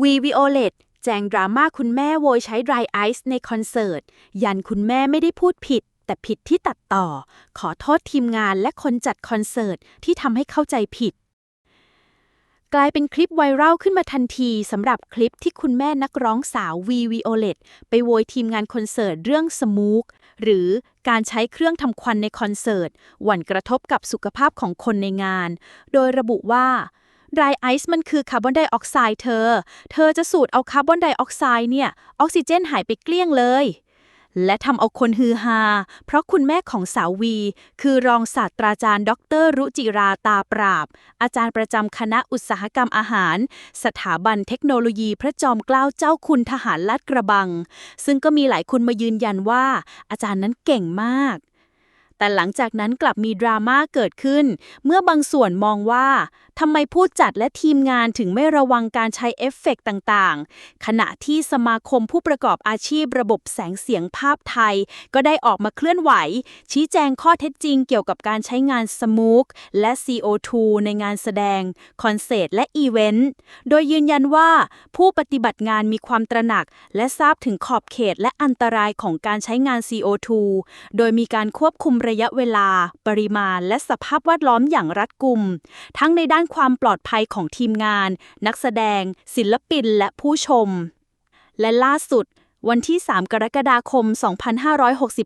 วีวิโอเลตแจงดราม่าคุณแม่โวยใช้ dry ice ในคอนเสิร์ต ยันคุณแม่ไม่ได้พูดผิด แต่ผิดที่ตัดต่อ ขอโทษทีมงานและคนจัดคอนเสิร์ตที่ทำให้เข้าใจผิด กลายเป็นคลิปไวรัลขึ้นมาทันทีสำหรับคลิปที่คุณแม่นักร้องสาววีวิโอเลตไปโวยทีมงานคอนเสิร์ตเรื่องสมูกหรือการใช้เครื่องทำควันในคอนเสิร์ตหวั่นกระทบกับสุขภาพของคนในงาน โดยระบุว่า dry ice มันคือคาร์บอนไดออกไซด์เธอ เธอจะสูดเอาคาร์บอนไดออกไซด์เนี่ย ออกซิเจนหายไปเกลี้ยงเลย และทำเอาคนฮือฮา เพราะคุณแม่ของสาววี คือรองศาสตราจารย์ ดร รุจิราตาปราบ อาจารย์ประจำคณะอุตสาหกรรมอาหาร สถาบันเทคโนโลยีพระจอมเกล้าเจ้าคุณทหารลาดกระบัง ซึ่งก็มีหลายคนมายืนยันว่า อาจารย์นั้นเก่งมาก แต่หลังจากนั้นกลับมีดราม่าเกิดขึ้น เมื่อบางส่วนมองว่าทำไมผู้จัดและทีมงานถึงไม่ระวังการใช้เอฟเฟกต์ต่างๆ ขณะที่สมาคมผู้ประกอบอาชีพระบบแสงเสียงภาพไทย ก็ได้ออกมาเคลื่อนไหว ชี้แจงข้อเท็จจริงเกี่ยวกับการใช้งานสมูกและ CO2 ในงานแสดง คอนเสิร์ตและอีเวนต์ โดยยืนยันว่า ผู้ปฏิบัติงานมีความตระหนัก และทราบถึงขอบเขตและอันตรายของการใช้งาน CO2 โดยมีการควบคุมระยะเวลา ปริมาณ และสภาพแวดล้อมอย่างรัดกุม ทั้งในด้านความปลอดภัยของทีมงาน นักแสดง ศิลปินและผู้ชม และล่าสุด วันที่ 3 กรกฎาคม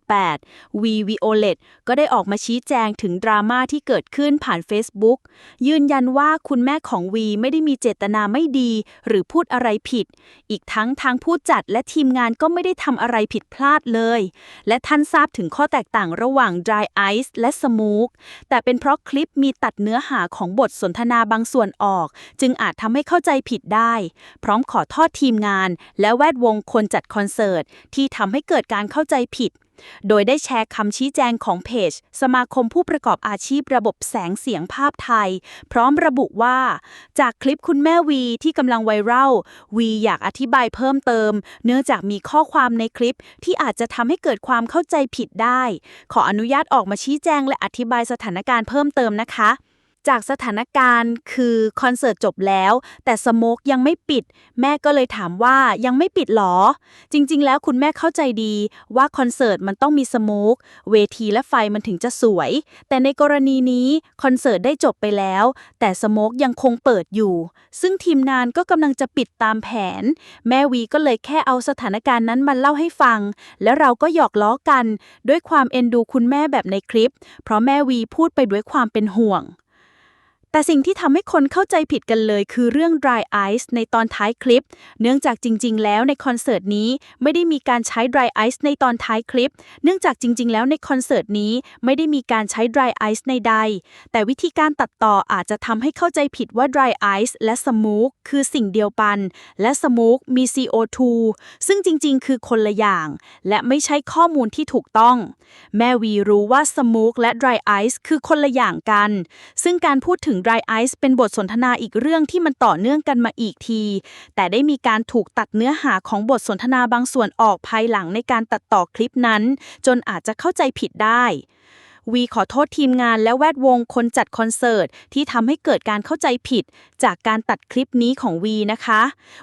2568 วีวิโอเลตก็ได้ออกมาชี้แจงถึงดราม่าที่เกิดขึ้นผ่าน Facebook ยืนยันว่าคุณแม่ของวีไม่ได้มีเจตนาไม่ดี หรือพูดอะไรผิด อีกทั้งทางผู้จัดและทีมงานก็ไม่ได้ทำอะไรผิดพลาดเลย และท่านทราบถึงข้อแตกต่างระหว่าง dry ice และ smoke แต่เป็นเพราะคลิปมีตัดเนื้อหาของบทสนทนาบางส่วนออก จึงอาจทำให้เข้าใจผิดได้ พร้อมขอโทษทีมงาน และแวดวงคนจัดคอนอนเสิร์ตที่ทำให้เกิดการเข้าใจผิด โดยได้แชร์คำชี้แจงของเพจ สมาคมผู้ประกอบอาชีพระบบแสงเสียงภาพไทย พร้อมระบุว่า จากคลิปคุณแม่วีที่กำลังไวรัลวีอยากอธิบายเพิ่มเติม เนื่องจากมีข้อความในคลิปที่อาจจะทำให้เกิดความเข้าใจผิดได้ ขออนุญาตออกมาชี้แจงและอธิบายสถานการณ์เพิ่มเติมนะคะ จากสถานการณ์คือคอนเสิร์ตจบแล้ว แต่สโมกยังไม่ปิด แม่ก็เลยถามว่ายังไม่ปิดหรอ จริง ๆ แล้วคุณแม่เข้าใจดีว่าคอนเสิร์ตมันต้องมีสโมกเวทีและไฟมันถึงจะสวย แต่ในกรณีนี้คอนเสิร์ตได้จบไปแล้ว แต่สโมกยังคงเปิดอยู่ ซึ่งทีมงานก็กำลังจะปิดตามแผน แม่วีก็เลยแค่เอาสถานการณ์นั้นมาเล่าให้ฟัง แล้วเราก็หยอกล้อกัน ด้วยความเอ็นดูคุณแม่แบบในคลิป เพราะแม่วีพูดไปด้วยความเป็นห่วง แต่สิ่งที่ทำให้คนเข้าใจผิดกันเลยคือเรื่อง dry ice ในตอนท้ายคลิป เนื่องจากจริง ๆ แล้วในคอนเสิร์ตนี้ไม่ได้มีการใช้ dry ice ในตอนท้ายคลิป เนื่องจากจริง ๆ แล้วในคอนเสิร์ตนี้ไม่ได้มีการใช้ dry ice ในใด แต่วิธีการตัดต่ออาจจะทำให้เข้าใจผิดว่า dry ice และ smoke คือสิ่งเดียวกัน และ smoke มี CO2 ซึ่งจริง ๆ คือคนละอย่าง และไม่ใช่ข้อมูลที่ถูกต้อง แม่วีรู้ว่า smoke และ dry ice คือคนละอย่างกัน ซึ่งการพูดถึง dry ice เป็นบทสนทนาอีกเรื่องที่มันต่อเนื่องกันมาอีกที แต่ได้มีการถูกตัดเนื้อหาของบทสนทนาบางส่วนออกภายหลังในการตัดต่อคลิปนั้น จนอาจจะเข้าใจผิดได้วีขอโทษทีมงานและแวดวงคนจัดคอนเสิร์ต ที่ทำให้เกิดการเข้าใจผิด จากการตัดคลิปนี้ของวีนะคะ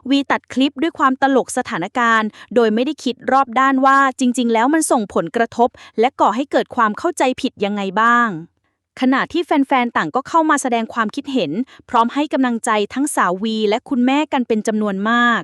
วีตัดคลิปด้วยความตลกสถานการณ์ โดยไม่ได้คิดรอบด้านว่าจริง ๆ แล้วมันส่งผลกระทบ และก่อให้เกิดความเข้าใจผิดยังไงบ้าง ขณะที่แฟนๆ ต่างก็เข้ามาแสดงความคิดเห็น พร้อมให้กำลังใจทั้งสาววีและคุณแม่กันเป็นจำนวนมาก